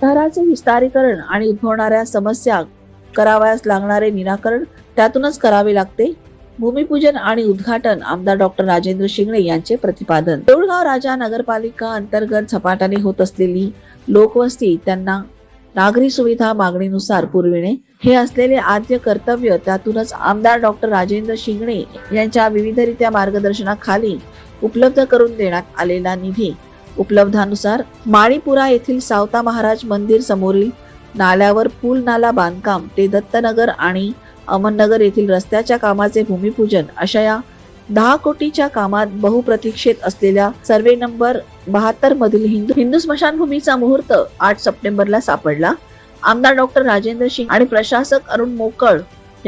शहराचे विस्तारीकरण आणि उद्भवणाऱ्या समस्या करावयास लागणारे निराकरण त्यातूनच करावे लागते. भूमिपूजन आणि उद्घाटन आमदार डॉक्टर राजेंद्र शिंगणे यांचे प्रतिपादन. देऊळगाव राजा नगरपालिका अंतर्गत झपाट्याने होत असलेली लोकवस्ती त्यांना नागरी सुविधा मागणीनुसार पुरविणे हे असलेले आद्य कर्तव्य त्यातूनच आमदार डॉक्टर राजेंद्र शिंगणे यांच्या विविधरित्या मार्गदर्शनाखाली उपलब्ध करून देण्यात आलेला निधी उपलब्धानुसार माळीपुरा येथील सावता महाराज मंदिर समोरील नाल्यावर पूल नाला बांधकाम ते दत्तनगर आणि अमननगर येथील रस्त्याच्या कामाचे भूमिपूजन अशा या दहा कोटीच्या कामात बहुप्रतीक्षित असलेल्या सर्वे नंबर बहात्तर मधील हिंदू हिंदू स्मशानभूमीचा मुहूर्त आठ सप्टेंबरला सापडला. आमदार डॉक्टर राजेंद्र सिंग आणि प्रशासक अरुण मोकळ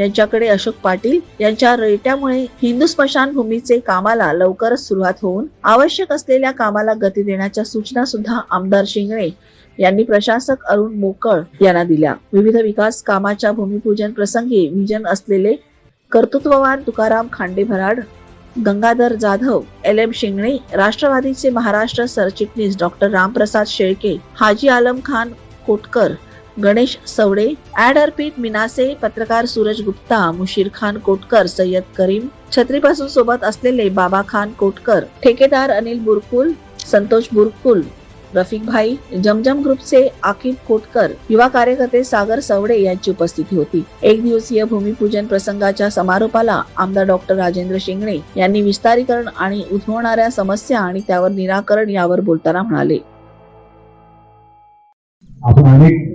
यांच्याकडे अशोक पाटील यांच्या रेट्यामुळे हिंदू स्मशानभूमीचे कामाला लवकरच सुरुवात होऊन आवश्यक असलेल्या कामाला गती देण्याच्या सूचना सुद्धा आमदार शिंगणे यांनी प्रशासक अरुण मोकळ यांना दिल्या. विविध विकास कामाच्या भूमिपूजन प्रसंगी विजन असलेले कर्तृत्ववान तुकाराम खांडे भराड गंगाधर जाधव एल एम शिंगणे राष्ट्रवादीचे महाराष्ट्र सरचिटणीस डॉक्टर रामप्रसाद शेळके हाजी आलम खान कोटकर गणेश सवडे ऍड अर्पित मिनासे पत्रकार सूरज गुप्ता मुशीर खान कोटकर सय्यद करीम छत्रीपासून सोबत असलेले बाबा खान कोटकर ठेकेदार अनिल बुरकुल संतोष बुरकुल रफिक भाई जमजम ग्रुपचे आकिब कोटकर युवा कार्यकर्ते सागर सवडे यांची उपस्थिती होती. एक दिवसीय भूमिपूजन प्रसंगाच्या समारोपाला आमदार डॉक्टर राजेंद्र शिंगणे यांनी विस्तारीकरण आणि उद्भवणाऱ्या समस्या आणि त्यावर निराकरण यावर बोलताना म्हणाले. आपण अनेक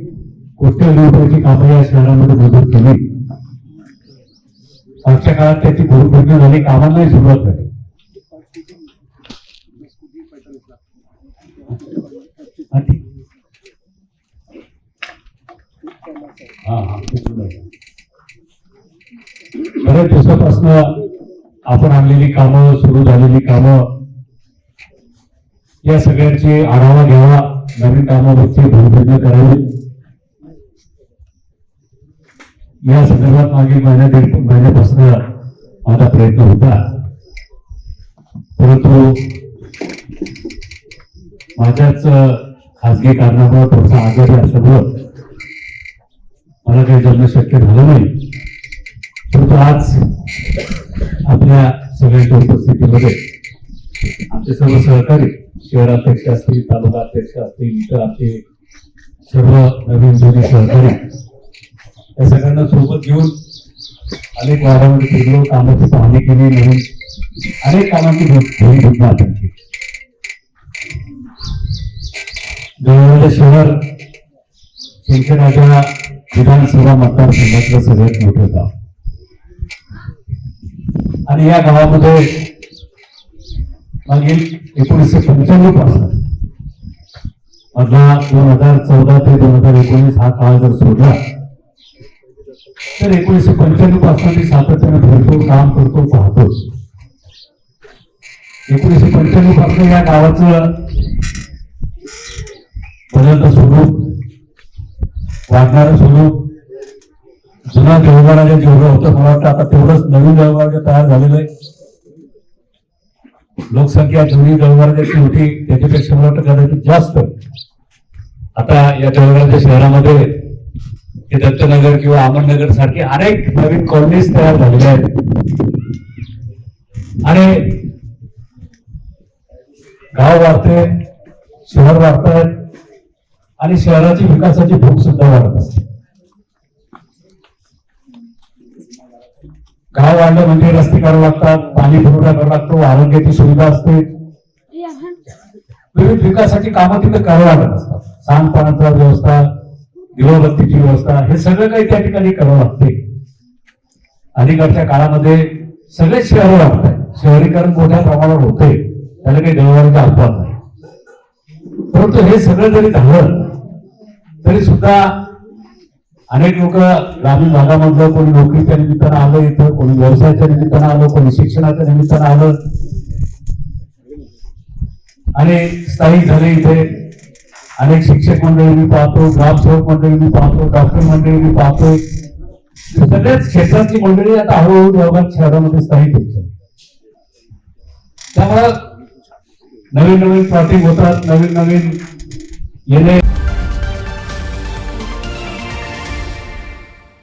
कोट्यवधी रुपयाची कामं या शहरामध्ये मदत केली. आजच्या काळात त्याची भूमिपूजन झाली कामांनाही सुरुवात झाली. बऱ्याच दिवसापासून आपण आणलेली कामं सुरू झालेली कामं या सगळ्यांची आढावा घ्यावा. नवीन कामावरची भूमिपूजन करावी. या संदर्भात मागील महिन्या दीड महिन्यापासून माझा प्रयत्न होता. परंतु माझ्याच खाजगी कारणामुळे थोडासा आजारी असल्यामुळं मला काही जमणं शक्य झालं नाही. परंतु आज आपल्या सगळ्यांच्या उपस्थितीमध्ये आमचे सर्व सहकारी शहराध्यक्ष असतील तालुका अध्यक्ष असतील इतर आमचे सर्व नवीन जुने सहकारी या सगळ्यांना सोबत घेऊन अनेक वादामध्ये फिरलो कामाची पाहणी केली नवीन अनेक कामांची भूमिका घेतला त्यांची जवळजवळ शहर शिंदखेडाच्या विधानसभा मतदारसंघातलं सगळ्यात मोठं गाव. आणि या गावामध्ये मागील एकोणीसशे पंच्याण्णवपासून मधला दोन हजार चौदा ते दोन हजार एकोणीस हा काळ जर सोडला तर एकोणीसशे पंच्याण्णवपासून मी सातत्याने फिरतो काम करतो पाहतो एकोणीसशे पंच्याण्णवपासून या गावाचं बदलतं स्वरूप वाढणारं स्वरूप जुना देवघराच्या जेवढं होतं मला वाटतं आता तेवढंच नवीन देवघर तयार झालेलं आहे. लोकसंख्या जुनी देवघराची होती त्याच्यापेक्षा मला वाटतं कदाचित जास्त. आता या देवघराच्या शहरामध्ये हे दत्तनगर किंवा अहमदनगर सारखे अनेक नवीन कॉलनीज तयार झालेल्या आहेत. आणि गाव वाढते शहर वाढत आणि शहराची विकासाची भूक सुद्धा वाढत असते. गाव वाढलं म्हणजे रस्ते करावे लागतात पाणी पुरवठा करावा लागतो आरोग्याची सुविधा असते. विविध विकासाची कामं तिथे करावी लागत असतात. सांडपाण्याचा व्यवस्था दिवाबत्तीची व्यवस्था हे सगळं काही त्या ठिकाणी करावं लागते अलीकडच्या काळामध्ये सगळे शहर वाढत आहेत शहरीकरण मोठ्या प्रमाणावर होते त्याला काही देवाचा अपवाद नाही. परंतु हे सगळं जरी झालं तरी सुद्धा अनेक लोक ग्रामीण भागामधलं कोणी नोकरीच्या निमित्तानं आलं इथं कोणी व्यवसायाच्या निमित्तानं आलं कोणी शिक्षणाच्या निमित्तानं आलं. आणि स्थायिक झाले इथे अनेक शिक्षक मंडळी मी पाहतो ग्रामसेवक मंडळी मी पाहतो डॉक्टर मंडळी मी पाहतोय सगळ्याच क्षेत्रातली मंडळी आता हळूहळू देवघर शहरामध्ये स्थायिक होत त्यामुळं नवीन नवीन प्लॉटिंग होतात नवीन नवीन येणे